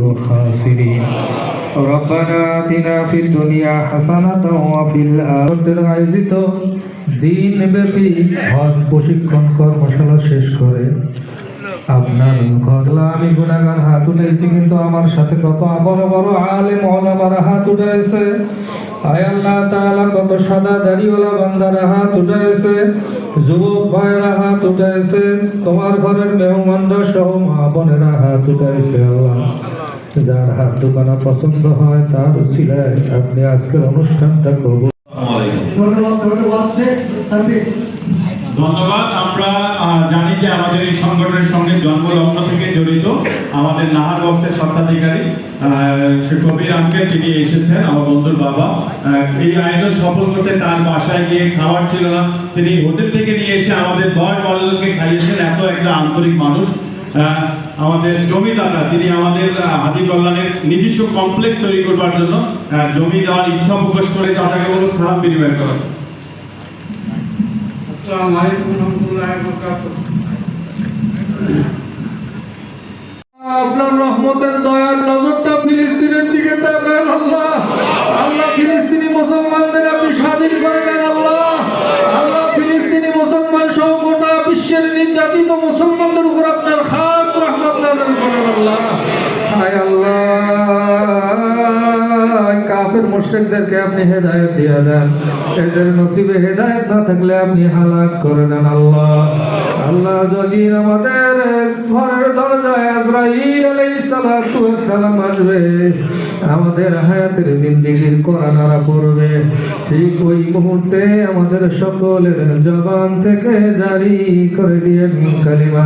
الخاسرين ربنا آتنا في الدنيا حسنة وفي الآخرة আয়োজিত দিন ব্যাপী হজ প্রশিক্ষণ কর্মশালা শেষ করে আপনার ঘরলা আমি গুণাগার হাত উঠেছি কিন্তু আমার সাথে কত বড় বড় আলে মহলামারা হাত উঠেছে আয় আল্লাহ তাআলা কত সাদা দাড়িওয়ালা বান্দারা হাত উঠেছে যুবক ভাইয়েরা হাত উঠেছে তোমার ঘরের মেহমানরা সহ মা বোনেরা হাত উঠেছে আল্লাহ যার হাত দোকানা পছন্দ হয় তার উচিলায় আপনি আজকের অনুষ্ঠানটা করব। ধন্যবাদ আমরা আহ, জানি যে আমাদের এই সংগঠনের সঙ্গে জন্মলগ্ন থেকে জড়িত আমাদের নাহার বক্সের স্বত্বাধিকারী কবির আঙ্কেল তিনি এসেছেন আমার বন্ধুর বাবা। আহ, এই আয়োজন সফল করতে তার বাসায় গিয়ে খাওয়ার ছিল না। তিনি হোটেল থেকে নিয়ে এসে আমাদের দশ বারো জনকে খাইয়েছেন। এত একটা আন্তরিক মানুষ। আহ, আমাদের জমিদাতা তিনি আমাদের হাজি কল্যাণের নিজস্ব কমপ্লেক্স তৈরি করবার জন্য জমি দেওয়ার ইচ্ছা প্রকাশ করে তাদেরকে বলব সালাম বিনিময় করেন। আপনার রহমতের দয়ার নজরটা ফিলিস্তিনের দিকে তাকান আল্লাহ। আল্লাহ ফিলিস্তিনি মুসলমানদের আপনি স্বাধীন করে দেন আল্লাহ। আল্লাহ ফিলিস্তিনি মুসলমান সহ গোটা বিশ্বের নির্যাতিত মুসলমানদের উপর আপনার খাস ಸಮಾಧಾನ ಮಾಡೋಣಲ್ಲ কাফের মুশরিকদেরকে আপনি হেদায়েত দিয়ে দেন। এদের নসিবে হেদায়েত না থাকলে আপনি হালাক করে দেন আল্লাহ। আল্লাহ যদি আমাদের ঘরের দরজায় আজরাইল আলাইহিস সালাতু ওয়াস সালাম আসবে, আমাদের হায়াতের জিন্দেগির কোরআনারা পড়বে। ঠিক ওই মুহূর্তে আমাদের সকলের জবান থেকে জারি করে দিয়ে কালিমা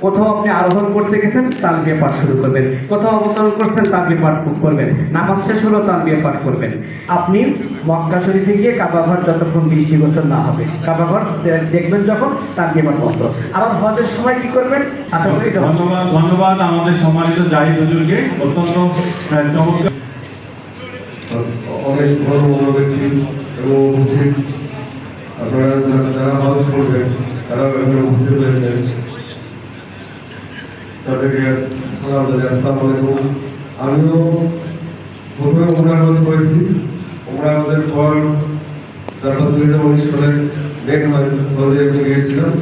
কোথাও আপনি আরোহণ করতে গেছেন তাল বিয়ে পাঠ শুরু করবেন। কোথাও অবতরণ করছেন তাল বিয়ে পাঠ করবেন। নামাজ শেষ হলো তাল বিয়ে পাঠ করবেন। আপনি মক্কা শরীফে গিয়ে কাবাঘর যতক্ষণ বৃষ্টি গোচর না হবে কাবাঘর দেখবেন যখন তাল বিয়ে পাঠ বন্ধ। আবার হজের সময় কি করবেন? আশা করি ধন্যবাদ ধন্যবাদ আমাদের সম্মানিত জাহিদ হুজুরকে। অত্যন্ত চমৎকার। অনেক বড় বড় এবং উপস্থিত। আপনারা যারা- হজ করবেন তারা এখানে উপস্থিত হয়েছেন তাদেরকে সালাম জানাই আসসালামু আলাইকুম। আমিও প্রথমে উমরা হজ করেছি। উমরা হজের পর তারপর দুই হাজার উনিশ সালে ডেট নেট হজে আমি গিয়েছিলাম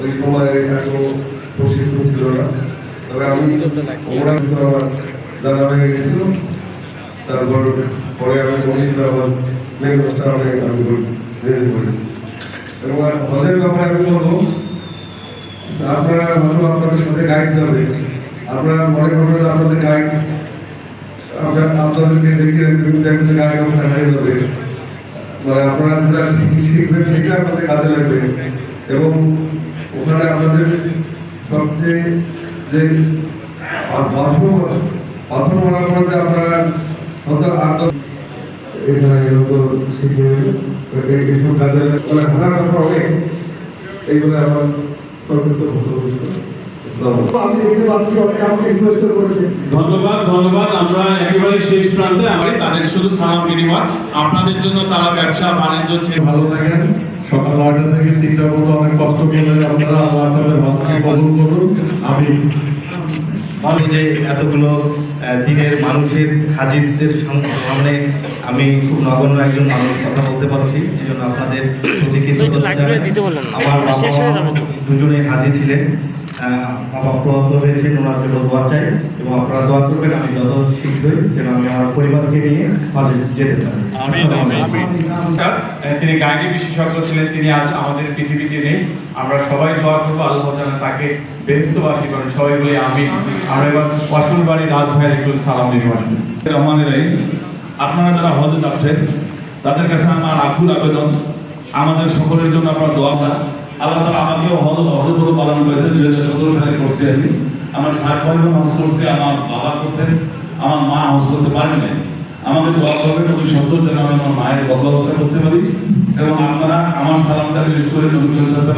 ওই সময় এত প্রশিক্ষণ ছিল না। তবে আমি উমরা আমার জানা হয়ে গেছিল তারপর পরে আমি মসজিদ আবার মেন কাজটা আমি আমি এবং হজের ব্যাপারে আমি বলব আপনারা হয়তো আপনাদের সাথে গাইড যাবে। আপনারা মনে করবেন আপনাদের গাইড আপনাদেরকে দেখে দেখবেন গাইড আপনার হারিয়ে যাবে। মানে আপনারা যেটা শিখবেন সেটা আপনাদের কাজে লাগবে। এবং ওখানে আপনাদের সবচেয়ে যে পাথর পাথর পর যে আপনারা সন্তান আট এখানে হয়তো শিখে এই- এইসব কাজে মানে হারার ব্যাপার অনেক। এইগুলো আমার আমি দেখতে পাচ্ছি ধন্যবাদ ধন্যবাদ। আমরা একেবারে শেষ প্রান্তে আমি তাদের শুধু সালাম বিনিময়। আপনাদের জন্য তারা ব্যবসা বাণিজ্য ছেড়ে ভালো থাকেন। সকাল নয়টা থেকে তিনটা পর্যন্ত অনেক কষ্ট করলেন আপনারা আল্লাহ আপনাদের ভাষাকে কবুল করুন। আমি ভালো যে এতগুলো দিনের মানুষের হাজিরদের সামনে আমি খুব নগণ্য একজন মানুষ কথা বলতে পারছি এই জন্য আপনাদের। আমার। দুজনে হাজির ছিলেন বাবা হয়েছেন ওনার জন্য দোয়া চাই এবং আপনারা দোয়া করবেন আমি যত শীঘ্রই যেন আমি আমার পরিবারকে নিয়ে হজে যেতে পারি। তিনি গাইনি বিশেষজ্ঞ ছিলেন তিনি আজ আমাদের পৃথিবীতে নেই আমরা সবাই দোয়া করব আল্লাহ যেন তাকে বেহস্তবাসী করেন সবাই বলে আমি আমরা এবার ওয়াসুল বাড়ি রাজ ভাইয়ের একটু সালাম দিন ওয়াসুল রহমানের রাহিম আপনারা যারা হজে যাচ্ছেন তাদের কাছে আমার আকুল আবেদন আমাদের সকলের জন্য আপনারা দোয়া না আল্লাহ তালা আমাকেও হল হলগুলো পালন করেছেন। দুই হাজার সতেরো সালে করছি আমি। আমার সাত ভাই বোন হজ করছে, আমার বাবা করছেন আমার মা হজ করতে পারেন নাই। আমাকে দোয়া করবেন ওই সত্তর যেন আমি আমার মায়ের গল্প করতে পারি। এবং আপনারা আমার সালামটা বিশেষ করে নবী সাথে